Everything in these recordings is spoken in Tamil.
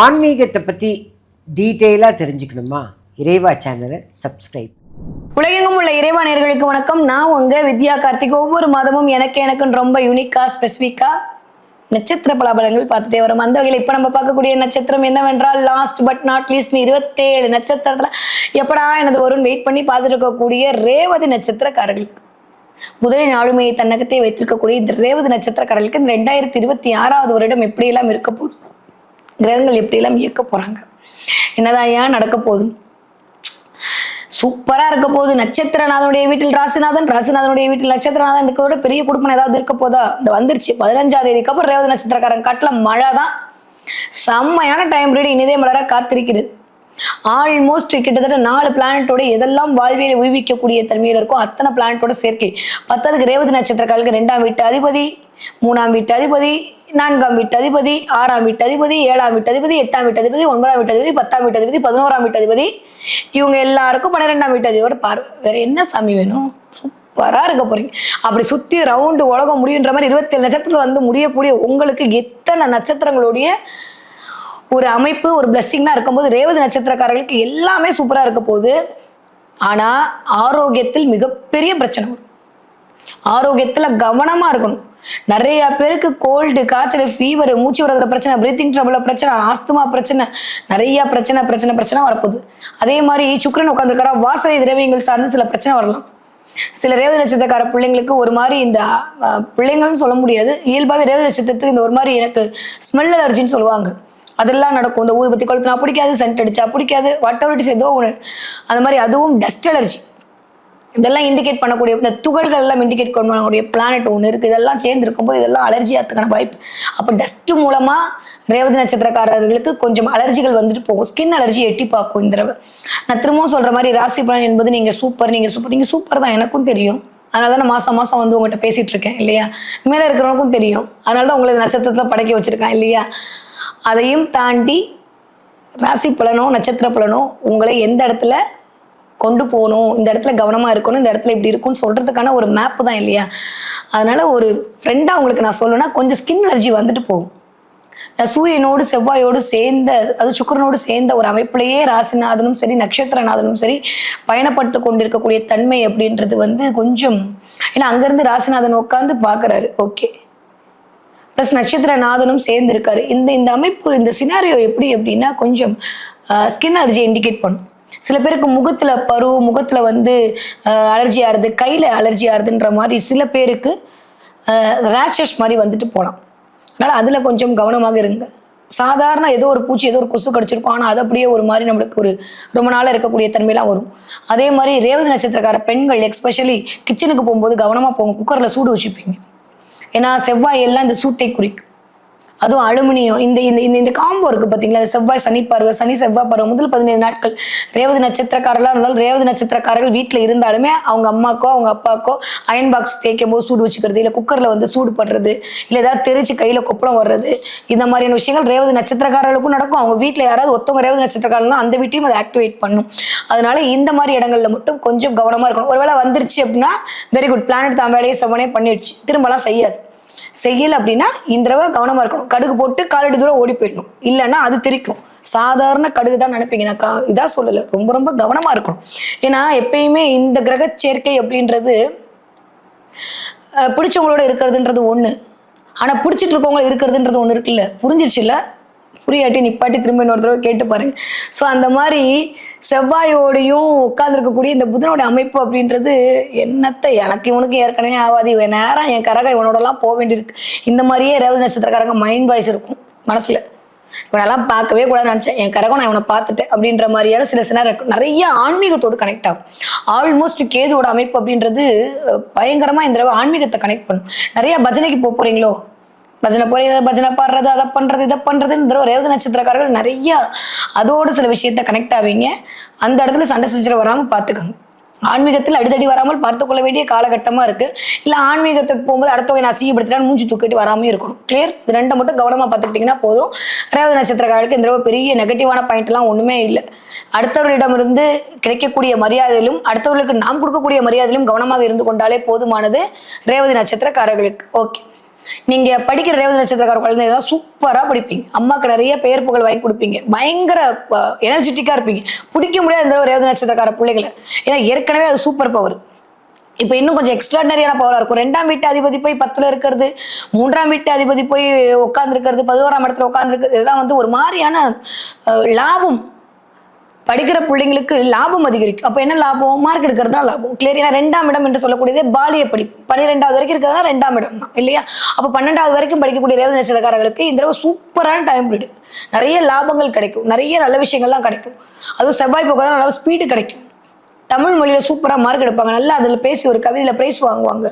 ஆன்மீகத்தை பற்றி டீட்டெயிலாக தெரிஞ்சுக்கணுமா? இறைவா சேனலை சப்ஸ்கிரைப். உலகெங்கும் உள்ள இறைவானியர்களுக்கு வணக்கம். நான் உங்கள் வித்யா கார்த்திக். ஒவ்வொரு மாதமும் எனக்கு எனக்குன்னு ரொம்ப யூனிக்காக ஸ்பெசிஃபிக்காக நட்சத்திர பலாபலங்கள் பார்த்துட்டே வரும். அந்த வகையில் இப்போ நம்ம பார்க்கக்கூடிய நட்சத்திரம் என்னவென்றால் லாஸ்ட் பட் நாட் லீஸ்ட் இருபத்தேழு நட்சத்திரத்தில் எப்படா எனது வரும்னு வெயிட் பண்ணி பார்த்துட்டு இருக்கக்கூடிய ரேவதி நட்சத்திரக்காரர்களுக்கு. முதலின் ஆளுமையை தன்னகத்தை வைத்திருக்கக்கூடிய இந்த ரேவதி நட்சத்திரக்காரர்களுக்கு இந்த ரெண்டாயிரத்தி இருபத்தி ஆறாவது வருடம் எப்படியெல்லாம் இருக்க போகுது? கிரகங்கள் எப்படியெல்லாம் இயக்க போகிறாங்க என்னதான் ஏன் நடக்க போதும் சூப்பராக இருக்க போகுது. நட்சத்திரநாதனுடைய வீட்டில் ராசிநாதன் ராசிநாதனுடைய வீட்டில் நட்சத்திரநாதன் இருக்கிறதோட பெரிய குடும்பம் ஏதாவது இருக்க போதா? இந்த வந்துருச்சு. பதினஞ்சாம் தேதிக்கு அப்புறம் ரேவதி நட்சத்திரக்காரன் காட்டில் மழை தான் செம்மையான டைம் பீரியட் இனிதே மலராக காத்திருக்கிறது. ஆல்மோஸ்ட் கிட்டத்தட்ட நாலு பிளானட்டோட எதெல்லாம் வாழ்வியலை உய்விக்கக்கூடிய தன்மையில் இருக்கோ அத்தனை பிளானட்டோட சேர்க்கை. பத்ததுக்கு ரேவதி நட்சத்திரக்காரர்களுக்கு ரெண்டாம் வீட்டு அதிபதி மூணாம் வீட்டு அதிபதி நான்காம் வீட்டு அதிபதி ஆறாம் வீட்டு அதிபதி ஏழாம் வீட்டு அதிபதி எட்டாம் வீட்டு அதிபதி ஒன்பதாம் வீட்டு அதிபதி பத்தாம் வீட்டு அதிபதி பதினோராம் வீட்டு அதிபதி. இவங்க எல்லாருக்கும் பன்னிரெண்டாம் வீட்டு அதிபதியோட பார்வை. வேற என்ன சாமி வேணும்? சூப்பராக இருக்க போறீங்க. அப்படி சுற்றி ரவுண்டு உலகம் முடியுன்ற மாதிரி இருபத்தேழு நட்சத்திரத்தில் வந்து முடியக்கூடிய உங்களுக்கு எத்தனை நட்சத்திரங்களுடைய ஒரு அமைப்பு ஒரு பிளஸ்ஸிங்னா இருக்கும்போது ரேவதி நட்சத்திரக்காரர்களுக்கு எல்லாமே சூப்பராக இருக்க போகுது. ஆனால் ஆரோக்கியத்தில் மிகப்பெரிய பிரச்சனை வரும். ஆரோக்கியத்தில் கவனமாக இருக்கணும். நிறைய பேருக்கு கோல்டு காய்ச்சல் ஃபீவர் மூச்சு விடுறதுல பிரச்சனை பிரீத்திங் ட்ரபிள் பிரச்சனை ஆஸ்துமா பிரச்சனை நிறைய பிரச்சனை பிரச்சனை பிரச்சனை வரப்போகுது. அதே மாதிரி சுக்கரன் உட்காந்துருக்காரா வாசனை திரவியங்கள் சார்ந்து சில பிரச்சனை வரலாம். சில ரேவதி நட்சத்திரக்கார பிள்ளைங்களுக்கு ஒரு மாதிரி இந்த பிள்ளைங்கள்னு சொல்ல முடியாது. இயல்பாகவே ரேவதி நட்சத்திரத்துக்கு இந்த ஒரு மாதிரி எனக்கு ஸ்மெல் அலர்ஜின்னு சொல்லுவாங்க. அதெல்லாம் நடக்கும். இந்த ஊதுபத்தி கொளுத்தினா பிடிக்காது சென்ட் அடிச்சா பிடிக்காது வாட் எவர் ஏதோ ஒன்று அந்த மாதிரி அதுவும் டஸ்ட் அலர்ஜி இதெல்லாம் இண்டிகேட் பண்ணக்கூடிய இந்த துகள்கள் எல்லாம் இண்டிகேட் பண்ணக்கூடிய பிளானட் ஒன்று இருக்குது இதெல்லாம் சேர்ந்து இருக்கும்போது இதெல்லாம் அலர்ஜி ஆகிறதுக்கான வாய்ப்பு. அப்போ டஸ்ட்டு மூலமாக ரேவதி நட்சத்திரக்காரர்களுக்கு கொஞ்சம் அலர்ஜிகள் வந்துட்டு போகும். ஸ்கின் அலர்ஜி எட்டி பார்க்கும் இந்த தடவை. நான் திரும்பவும் சொல்கிற மாதிரி ராசி பலன் என்பது நீங்கள் சூப்பர் நீங்கள் சூப்பர் நீங்கள் சூப்பர் தான். எனக்கும் தெரியும். அதனால தான் நான் மாதம் மாதம் வந்து உங்கள்கிட்ட பேசிகிட்டு இருக்கேன் இல்லையா? மேலே இருக்கிறவனுக்கும் தெரியும். அதனால தான் உங்களுக்கு நட்சத்திரத்தை படைக்க வச்சுருக்கேன் இல்லையா? அதையும் தாண்டி ராசி பலனோ நட்சத்திர பலனோ உங்களை எந்த இடத்துல கொண்டு போகணும் இந்த இடத்துல கவனமாக இருக்கணும் இந்த இடத்துல இப்படி இருக்கும்னு சொல்கிறதுக்கான ஒரு மேப்பு தான் இல்லையா? அதனால் ஒரு ஃப்ரெண்டாக உங்களுக்கு நான் சொல்லணும்னா கொஞ்சம் ஸ்கின் அலர்ஜி வந்துட்டு போகும். நான் சூரியனோடு செவ்வாயோடு சேர்ந்த அது சுக்கிரனோடு சேர்ந்த ஒரு அமைப்பிலேயே ராசிநாதனும் சரி நட்சத்திரநாதனும் சரி பயணப்பட்டு கொண்டிருக்கக்கூடிய தன்மை அப்படின்றது வந்து கொஞ்சம் ஏன்னா அங்கேருந்து ராசிநாதன் உட்காந்து பார்க்குறாரு. ஓகே ப்ளஸ் நட்சத்திரநாதனும் சேர்ந்து இருக்காரு இந்த இந்த அமைப்பு இந்த சினாரியோ எப்படி அப்படின்னா கொஞ்சம் ஸ்கின் அலர்ஜி இண்டிகேட் பண்ணும். சில பேருக்கு முகத்தில் பரு முகத்தில் வந்து அலர்ஜி ஆறுது கையில் அலர்ஜி ஆறுதுன்ற மாதிரி சில பேருக்கு ரேஷஸ் மாதிரி வந்துட்டு போகலாம் அதனால் அதில் கொஞ்சம் கவனமாக இருங்க. சாதாரண ஏதோ ஒரு பூச்சி ஏதோ ஒரு கொசு கடிச்சிருக்கும். ஆனால் அது அப்படியே ஒரு மாதிரி நம்மளுக்கு ஒரு ரொம்ப நாளாக இருக்கக்கூடிய தன்மையெல்லாம் வரும். அதே மாதிரி ரேவதி நட்சத்திரக்கார பெண்கள் எக்ஸ்பெஷலி கிச்சனுக்கு போகும்போது கவனமாக போங்க. குக்கரில் சூடு வச்சுப்பீங்க. ஏன்னா செவ்வாய் எல்லாம் இந்த சூட்டை குறிக்கும். அதுவும் அலுமினியம். இந்த இந்த இந்த இந்த காம்போ இருக்கு பார்த்தீங்களா செவ்வாய் சனி பார்வை சனி செவ்வாய் பருவம் முதல் பதினைந்து நாட்கள். ரேவதி நட்சத்திரக்காரர்களாக இருந்தாலும் ரேவதி நட்சத்திரக்காரர்கள் வீட்டில் இருந்தாலுமே அவங்க அம்மாக்கோ அவங்க அப்பாக்கோ அயன் பாக்ஸ் தேய்க்கும் போது சூடு வச்சுக்கிறது இல்லை குக்கரில் வந்து சூடு படுறது இல்லை ஏதாவது தெரிச்சு கையில் கொப்பளம் வர்றது இந்த மாதிரியான விஷயங்கள் ரேவதி நட்சத்திரக்காரர்களுக்கும் நடக்கும். அவங்க வீட்டில் யாராவது ஒருத்தவங்க ரேவதி நட்சத்திரக்காரர்கள் அந்த வீட்டையும் அதை ஆக்டிவேட் பண்ணும். அதனால இந்த மாதிரி இடங்களில் மட்டும் கொஞ்சம் கவனமாக இருக்கணும். ஒருவேளை வந்துருச்சு அப்படின்னா வெரி குட் பிளானட் தான் வேலையை செவனே பண்ணிடுச்சு. திரும்பலாம் செய்யாது. செய்யல அப்படின்னா இந்த தடவை கவனமா இருக்கணும். கடுகு போட்டு காலடி தூரம் ஓடி போயிடணும். இல்லைன்னா அது திரிக்கும். சாதாரண கடுகு தான் நினைப்பீங்க. நான் கா- சொல்லலை. ரொம்ப ரொம்ப கவனமா இருக்கணும். ஏன்னா எப்பயுமே இந்த கிரக சேர்க்கை அப்படின்றது பிடிச்சவங்களோட இருக்கிறதுன்றது ஒண்ணு. ஆனா பிடிச்சிட்டு இருக்கவங்க இருக்கிறதுன்றது ஒண்ணு இருக்குல்ல? புரிஞ்சிருச்சுல்ல புரியாட்டி நிப்பாட்டி திரும்ப இன்னொரு தடவை கேட்டு பாருங்க ஸோ அந்த மாதிரி செவ்வாயோடையும் உட்காந்துருக்கக்கூடிய இந்த புதனோட அமைப்பு அப்படின்றது என்னத்தை எனக்கு இவனுக்கு ஏற்கனவே ஆகாது. இவன் நேரம் என் கரக இவனோடலாம் போக வேண்டியிருக்கு. இந்த மாதிரியே ரேவதி நட்சத்திரக்காரங்க மைண்ட் வாய்ஸ் இருக்கும் மனசில். இவனெல்லாம் பார்க்கவே கூடாது நினச்சேன். என் கரகம் நான் இவனை பார்த்துட்டேன் அப்படின்ற மாதிரியான சில சில நேரம் நிறைய ஆன்மீகத்தோடு கனெக்ட் ஆகும். ஆல்மோஸ்ட் கேதுவோட அமைப்பு அப்படின்றது பயங்கரமாக இந்த தடவை ஆன்மீகத்தை கனெக்ட் பண்ணும். நிறைய பஜனைக்கு போக போகிறீங்களோ பஜனை போய் பஜனை பாடுறது அதை பண்ணுறது இதை பண்றதுன்னு இந்த தடவை ரேவதி நட்சத்திரக்காரர்கள் நிறையா அதோடு சில விஷயத்த கனெக்ட் ஆவீங்க. அந்த இடத்துல சண்டை சச்சரவு வராமல் பார்த்துக்கோங்க ஆன்மீகத்தில் அடிதடி வராமல் பார்த்துக்கொள்ள வேண்டிய காலகட்டமாக இருக்குது இல்லை ஆன்மீகத்துக்கு போகும்போது அடுத்தவங்க நான் அசிங்கப்படுத்தினா மூஞ்சி தூக்கிட்டு வராமல் இருக்கணும். கிளியர் இது ரெண்டை மட்டும் கவனமாக பார்த்துக்கிட்டிங்கன்னா போதும். ரேவதி நட்சத்திரக்காரர்களுக்கு இந்த தடவை பெரிய நெகட்டிவான பாயிண்ட்லாம் ஒன்றுமே இல்லை. அடுத்தவர்களிடமிருந்து கிடைக்கக்கூடிய மரியாதையிலும் அடுத்தவர்களுக்கு நாம் கொடுக்கக்கூடிய மரியாதையிலும் கவனமாக இருந்து கொண்டாலே போதுமானது. ரேவதி நட்சத்திரக்காரர்களுக்கு. ஓகே நீங்க படிக்கிற ரேவதி நட்சத்திரக்கார குழந்தைங்க தான் சூப்பரா படிப்பீங்க. அம்மாக்கு நிறைய பெயர் புகழ் வாங்கி கொடுப்பீங்க. பயங்கர எனர்ஜெட்டிக்கா இருப்பீங்க. பிடிக்க முடியாத இந்த ரேவதி நட்சத்திரக்கார பிள்ளைகளை. ஏன்னா ஏற்கனவே அது சூப்பர் பவர் இப்போ இன்னும் கொஞ்சம் எக்ஸ்ட்ராடனரியான பவராக இருக்கும். ரெண்டாம் வீட்டு அதிபதி போய் பத்தில் இருக்கிறது மூன்றாம் வீட்டு அதிபதி போய் உட்காந்துருக்கிறது பதினோராம் இடத்துல உட்காந்துருக்கிறது இதெல்லாம் வந்து ஒரு மாதிரியான லாபம். படிக்கிற பிள்ளைங்களுக்கு லாபம் அதிகரிக்கும். அப்போ என்ன லாபம்? மார்க் எடுக்கிறது தான் லாபம். கிளியர் ஏன்னா ரெண்டாம் இடம் என்று சொல்லக்கூடியது பாலிய படிப்பு. பன்னிரெண்டாவது வரைக்கும் இருக்கிறதா ரெண்டாம் இடம் தான் இல்லையா? அப்போ பன்னெண்டாவது வரைக்கும் படிக்கக்கூடிய ரேவதி நட்சத்திரக்காரர்களுக்கு இந்த தடவை சூப்பரான டைம் பீரியட் நிறைய லாபங்கள் கிடைக்கும். நிறைய நல்ல விஷயங்கள்லாம் கிடைக்கும். அதுவும் செவ்வாய் போக்கு தான் நல்ல ஸ்பீடு கிடைக்கும். தமிழ் மொழியில் சூப்பராக மார்க் எடுப்பாங்க. நல்லா அதில் பேசி ஒரு கவிதையில் ப்ரைஸ் வாங்குவாங்க.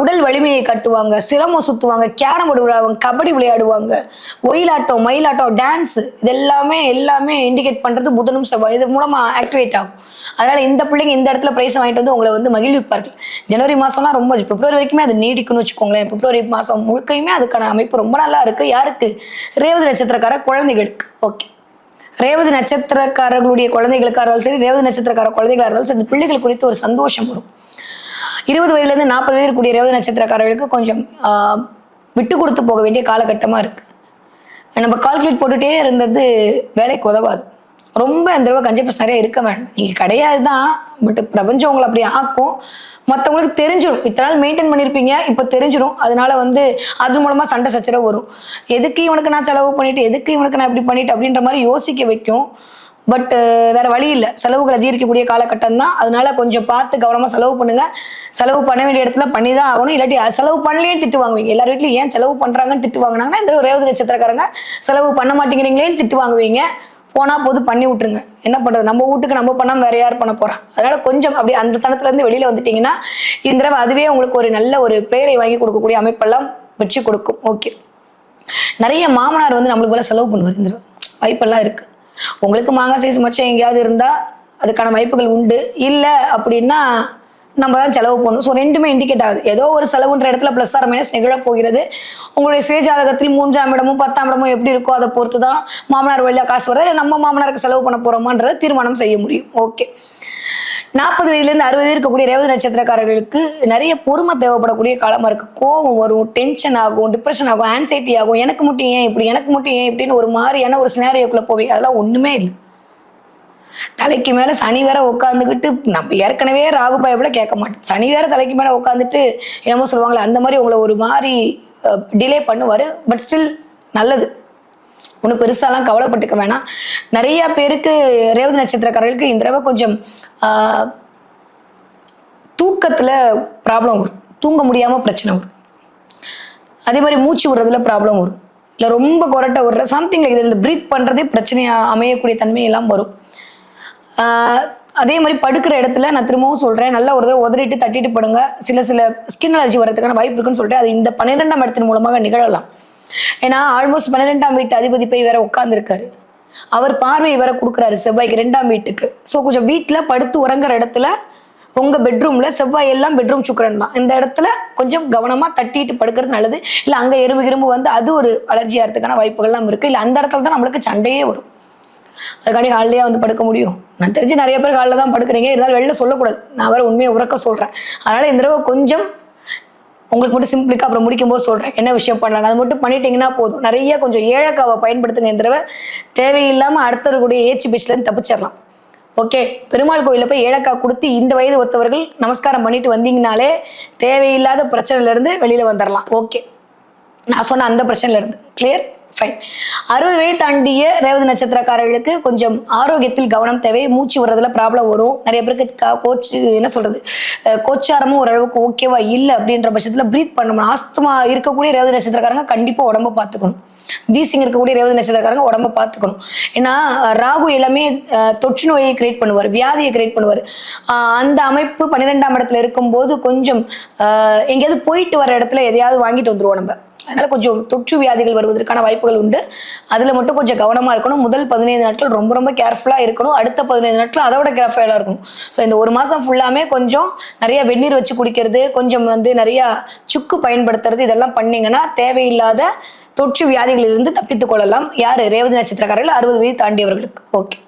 உடல் வலிமையை கட்டுவாங்க. சிலம்பம் சுற்றுவாங்க கேரம் போர்டு விளையாடுவாங்க. கபடி விளையாடுவாங்க. ஒயிலாட்டம் மயிலாட்டம் டான்ஸு இது எல்லாமே எல்லாமே இண்டிகேட் பண்ணுறது புதனும் செவ்வாய் இது மூலமாக ஆக்டிவேட் ஆகும். அதனால் இந்த பிள்ளைங்க இந்த இடத்துல ப்ரைஸ் வாங்கிட்டு வந்து உங்களை வந்து மகிழ்விப்பார்கள். ஜனவரி மாதம்லாம் ரொம்ப பிப்ரவரி வரைக்குமே அது நீடிக்கணும்னு வச்சுக்கோங்களேன். பிப்ரவரி மாதம் முழுக்கையுமே அதுக்கான அமைப்பு ரொம்ப நல்லா இருக்குது யாருக்கு? ரேவதி நட்சத்திரக்கார குழந்தைகளுக்கு. ஓகே ரேவதி நட்சத்திரக்காரர்களுடைய குழந்தைகளுக்காக இருந்தாலும் சரி ரேவதி நட்சத்திரக்கார குழந்தைகளாக இருந்தாலும் சரி இந்த பிள்ளைகள் குறித்து ஒரு சந்தோஷம் வரும். இருபது வயதுலேருந்து நாற்பது வயது இருக்கக்கூடிய ரேவதி நட்சத்திரக்காரர்களுக்கு கொஞ்சம் விட்டு கொடுத்து போக வேண்டிய காலகட்டமாக இருக்குது நம்ம கால்குலேட் போட்டுகிட்டே இருந்தது வேலைக்கு உதவாது. ரொம்ப இந்த தடவை கஞ்சப்பஸ் நிறைய இருக்க வேண்டாம். நீங்கள் கிடையாது தான் பட் பிரபஞ்சம் உங்களை அப்படி ஆக்கும். மற்றவங்களுக்கு தெரிஞ்சிடும் இத்தனை நாள் மெயின்டைன் பண்ணியிருப்பீங்க இப்போ தெரிஞ்சிடும் அதனால வந்து அது மூலமாக சண்டை சச்சரவு வரும். எதுக்கு இவனுக்கு நான் செலவு பண்ணிட்டு எதுக்கு இவனுக்கு நான் இப்படி பண்ணிட்டு அப்படின்ற மாதிரி யோசிக்க வைக்கும். பட் வேற வழி இல்லை. செலவுகள் அதிகரிக்கக்கூடிய காலகட்டம் தான் அதனால கொஞ்சம் பார்த்து கவனமாக செலவு பண்ணுங்க. செலவு பண்ண வேண்டிய இடத்துல பண்ணி தான் ஆகணும். இல்லாட்டி செலவு பண்ணலையே திட்டு வாங்குவீங்க. எல்லார் வீட்லையும் ஏன் செலவு பண்ணுறாங்கன்னு திட்டு வாங்கினாங்கன்னா இந்த ரேவதி நட்சத்திரக்காரங்க செலவு பண்ண மாட்டேங்கிறீங்களேன்னு திட்டு வாங்குவீங்க. போனா போது பண்ணி விட்டுருங்க. என்ன பண்றது? நம்ம வீட்டுக்கு நம்ம பண்ணாம வேற யார் பண்ண போறா? அதனால கொஞ்சம் அப்படி அந்த தனத்துல இருந்து வெளியில வந்துட்டீங்கன்னா இந்த தடவை அதுவே உங்களுக்கு ஒரு நல்ல ஒரு பெயரை வாங்கி கொடுக்கக்கூடிய அமைப்பெல்லாம் வச்சு கொடுக்கும். ஓகே நிறைய மாமனார் வந்து நம்மளுக்கு வேலை செலவு பண்ணுவார் இந்த வாய்ப்பெல்லாம் இருக்கு. உங்களுக்கு மாங்காய் சைஸ் மச்சம் எங்கேயாவது இருந்தா அதுக்கான வாய்ப்புகள் உண்டு. இல்லை அப்படின்னா நம்ம தான் செலவு பண்ணணும். ஸோ ரெண்டுமே இண்டிகேட் ஆகுது. ஏதோ ஒரு செலவுன்ற இடத்துல ப்ளஸ் ஆர் மைனஸ் நிகழப் போகிறது. உங்களுடைய சுயஜாதகத்தில் மூன்றாம் இடமும் பத்தாம் இடமும் எப்படி இருக்கோ அதை பொறுத்து தான் மாமனார் வழியாக காசு வருது? இல்லை நம்ம மாமனாருக்கு செலவு பண்ண போகிறோமான்றதை தீர்மானம் செய்ய முடியும். ஓகே நாற்பது வயதுலேருந்து அறுபது இருக்கக்கூடிய ரேவதி நட்சத்திரக்காரர்களுக்கு நிறைய பொறுமை தேவைப்படக்கூடிய காலமாக இருக்குது கோவம் வரும் டென்ஷன் ஆகும் டிப்ரெஷன் ஆகும் ஆன்சைட்டி ஆகும். எனக்கு மட்டும் ஏன் இப்படி? எனக்கு மட்டும் ஏன் இப்படின்னு ஒரு மாதிரியான ஒரு சினாரியோக்குள்ளே போவீங்க. அதெல்லாம் ஒன்றுமே இல்லை. தலைக்கு மேலே சனி வேற உட்காந்துக்கிட்டு நம்ம ஏற்கனவே ராகு பயப்பட கேட்க மாட்டேன். சனி வேற தலைக்கு மேலே உட்காந்துட்டு என்னமோ சொல்லுவாங்களே அந்த மாதிரி உங்களை ஒரு மாதிரி டிலே பண்ணுவார் பட் ஸ்டில் நல்லது. ஒன்றும் பெருசாலாம் கவலைப்பட்டுக்க வேணாம். நிறைய பேருக்கு ரேவதி நட்சத்திரக்காரர்களுக்கு இந்த தடவை கொஞ்சம் ஆஹ், தூக்கத்துல ப்ராப்ளம் வரும். தூங்க முடியாம பிரச்சனை வரும். அதே மாதிரி மூச்சு விடுறதுல ப்ராப்ளம் வரும். இல்லை ரொம்ப கொரட்டை விடுற சம்திங் லைக் இந்த ப்ரீத் பண்ணுறதே பிரச்சனையாக அமையக்கூடிய தன்மை எல்லாம் வரும். அதே மாதிரி படுக்கிற இடத்துல நான் திரும்பவும் சொல்கிறேன் நல்லா ஒரு தடவை உதறிட்டு தட்டிட்டு படுங்க. சில சில ஸ்கின் அலர்ஜி வரதுக்கான வாய்ப்பு இருக்குன்னு சொல்லிட்டு அது இந்த பன்னிரெண்டாம் இடத்தின் மூலமாக நிகழலாம். ஏன்னா ஆல்மோஸ்ட் பன்னிரெண்டாம் வீட்டு அதிபதி போய் வேற உட்காந்துருக்காரு அவர் பார்வை வேற கொடுக்குறாரு செவ்வாய்க்கு ரெண்டாம் வீட்டுக்கு. ஸோ கொஞ்சம் வீட்டில் படுத்து உறங்குற இடத்துல உங்கள் பெட்ரூமில் செவ்வாய் எல்லாம் பெட்ரூம் சுக்கரன் தான். இந்த இடத்துல கொஞ்சம் கவனமாக தட்டிட்டு படுக்கிறது நல்லது. இல்லை அங்கே எறும்பு இரும்பு வந்து அது ஒரு அலர்ஜி ஆகிறதுக்கான வாய்ப்புகள்லாம் இருக்குது இல்லை அந்த இடத்துல தான் நம்மளுக்கு சண்டையே வரும். அதுக்காண்டி ஹாலிலேயே வந்து படுக்க முடியும். நான் தெரிஞ்சு நிறைய பேர் ஹாலில் தான் படுக்கிறீங்க. இருந்தாலும் வெளில சொல்லக்கூடாது. நான் வேறு உண்மையை உறக்க சொல்கிறேன் அதனால் இந்த தடவை கொஞ்சம் உங்களுக்கு மட்டும் சிம்பிளுக்கு அப்புறம் முடிக்கும்போது சொல்கிறேன் என்ன விஷயம் பண்ணலாம் அது மட்டும் பண்ணிட்டீங்கன்னா போதும். நிறைய கொஞ்சம் ஏழக்காவை பயன்படுத்துங்க இந்த தடவை. தேவையில்லாமல் அடுத்தவர்களுடைய ஏச்சு பீச்சிலேருந்து தப்பிச்சிடலாம். ஓகே. பெருமாள் கோயிலில் போய் ஏழக்காய் கொடுத்து இந்த வயது ஒத்தவர்கள் நமஸ்காரம் பண்ணிட்டு வந்தீங்கனாலே தேவையில்லாத பிரச்சனையிலேருந்து வெளியில் வந்துடலாம் ஓகே. நான் சொன்ன அந்த பிரச்சனையிலேருந்து. கிளியர் ஃபைன் அறுபது வயது தாண்டிய ரேவதி நட்சத்திரக்காரர்களுக்கு கொஞ்சம் ஆரோக்கியத்தில் கவனம் தேவை. மூச்சு விடுறதுல ப்ராப்ளம் வரும். நிறைய பேருக்கு க- கோச்சு என்ன சொல்றது? கோச்சாரமும் ஓரளவுக்கு ஓகேவா இல்லை அப்படின்ற பட்சத்தில் ப்ரீத் பண்ணணும். ஆஸ்துமா இருக்கக்கூடிய ரேவதி நட்சத்திரக்காரங்க கண்டிப்பாக உடம்ப பார்த்துக்கணும். வீசிங் இருக்கக்கூடிய ரேவதி நட்சத்திரக்காரங்க உடம்ப பார்த்துக்கணும். ஏன்னா ராகு எல்லாமே தொற்று நோயை கிரியேட் பண்ணுவார். வியாதியை கிரியேட் பண்ணுவார். அந்த அமைப்பு பன்னிரெண்டாம் இடத்துல இருக்கும்போது கொஞ்சம் எங்கேயாவது போயிட்டு வர இடத்துல எதையாவது வாங்கிட்டு வந்துருவோம் நம்ம. அதனால் கொஞ்சம் தொற்று வியாதிகள் வருவதற்கான வாய்ப்புகள் உண்டு. அதில் மட்டும் கொஞ்சம் கவனமாக இருக்கணும். முதல் பதினைந்து நாட்கள் ரொம்ப ரொம்ப கேர்ஃபுல்லாக இருக்கணும். அடுத்த பதினைந்து நாட்கள் அதை விட கேர்ஃபுல்லாக இருக்கணும். ஸோ இந்த ஒரு மாதம் ஃபுல்லாமே கொஞ்சம் நிறைய வெந்நீர் வச்சு குடிக்கிறது கொஞ்சம் வந்து நிறைய சுக்கு பயன்படுத்துறது இதெல்லாம் பண்ணிங்கன்னா தேவையில்லாத தொற்று வியாதிகளிலிருந்து தப்பித்துக் கொள்ளலாம். யார்? ரேவதி நட்சத்திரக்காரர்கள். அறுபது வயது தாண்டியவர்களுக்கு. ஓகே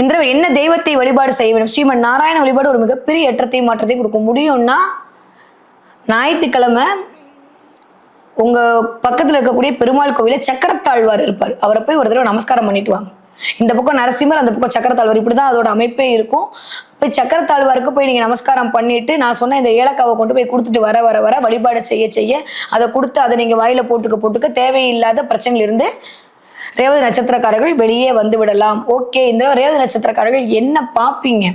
இந்த என்ன தெய்வத்தை வழிபாடு செய்ய வேண்டும்? ஸ்ரீமன் நாராயண வழிபாடு ஒரு மிகப்பெரிய ஏற்றத்தையும் மாற்றத்தையும் கொடுக்க முடியும்னா ஞாயிற்றுக்கிழமை உங்க பக்கத்துல இருக்கக்கூடிய பெருமாள் கோவில சக்கரத்தாழ்வார் இருப்பார். அவரை போய் ஒரு தடவை நமஸ்காரம் பண்ணிட்டு வாங்க. இந்த பக்கம் நரசிம்மர் அந்த பக்கம் சக்கரத்தாழ்வார். இப்படிதான் அதோட அமைப்பே இருக்கும். போய் சக்கரத்தாழ்வாருக்கு போய் நீங்க நமஸ்காரம் பண்ணிட்டு நான் சொன்ன இந்த ஏலக்காவை கொண்டு போய் கொடுத்துட்டு வர வர வர வழிபாடு செய்ய செய்ய அதை கொடுத்து அதை நீங்க வாயில போட்டுக்க போட்டுக்க தேவையில்லாத பிரச்சனையில இருந்து ரேவதி நட்சத்திரக்காரர்கள் வெளியே வந்து விடலாம். ஓகே இந்த ரேவதி நட்சத்திரக்காரர்கள் என்ன பார்ப்பீங்க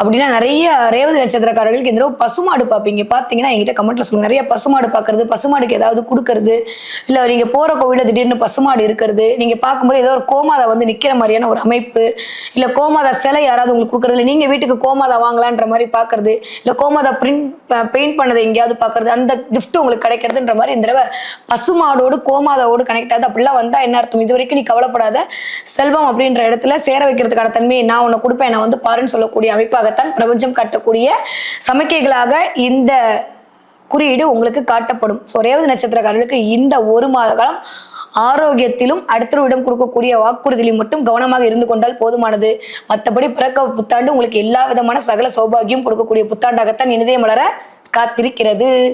அப்படின்னா நிறைய ரேவதி நட்சத்திரக்காரர்களுக்கு இந்த தடவை பசுமாடு பார்ப்பீங்க பார்த்தீங்கன்னா என்கிட்ட கமெண்ட்ல சொல்லுங்க. நிறைய பசுமாடு பார்க்கறது பசுமாடுக்கு ஏதாவது கொடுக்கறது இல்லை நீங்கள் போகிற கோவிலில் திடீர்னு பசுமாடு இருக்கிறது நீங்கள் பார்க்கும்போது ஏதோ ஒரு கோமாதா வந்து நிற்கிற மாதிரியான ஒரு அமைப்பு இல்லை கோமாதா சிலை யாராவது உங்களுக்கு கொடுக்கறது நீங்கள் வீட்டுக்கு கோமாதா வாங்கலான்ற மாதிரி பார்க்கறது இல்லை கோமாதா பிரிண்ட் பெயிண்ட் பண்ணதை எங்கேயாவது பார்க்கறது அந்த கிஃப்ட் உங்களுக்கு கிடைக்கிறதுன்ற மாதிரி இந்த தடவை பசுமாடோடு கோமாதாவோடு கனெக்ட் ஆகுது. அப்படிலாம் வந்தால் என்ன அர்த்தம்? இது வரைக்கும் நீ கவலைப்படாத. செல்வம் அப்படின்ற இடத்துல சேர வைக்கிறதுக்கான தன்மையை நான் உன்னை கொடுப்பேன். நான் வந்து பாருன்னு சொல்லக்கூடிய மூலமாகத்தான் பிரபஞ்சம் காட்டக்கூடிய சமிக்கைகளாக இந்த குறியீடு உங்களுக்கு காட்டப்படும். ஸோ ரேவதி நட்சத்திரக்காரர்களுக்கு இந்த ஒரு மாத காலம் ஆரோக்கியத்திலும் அடுத்தவரிடம் கொடுக்கக்கூடிய வாக்குறுதியிலும் மட்டும் கவனமாக இருந்து கொண்டால் போதுமானது. மற்றபடி பிறக்க புத்தாண்டு உங்களுக்கு எல்லா விதமான சகல சௌபாகியம் கொடுக்கக்கூடிய புத்தாண்டாகத்தான் இனிதே மலர காத்திருக்கிறது.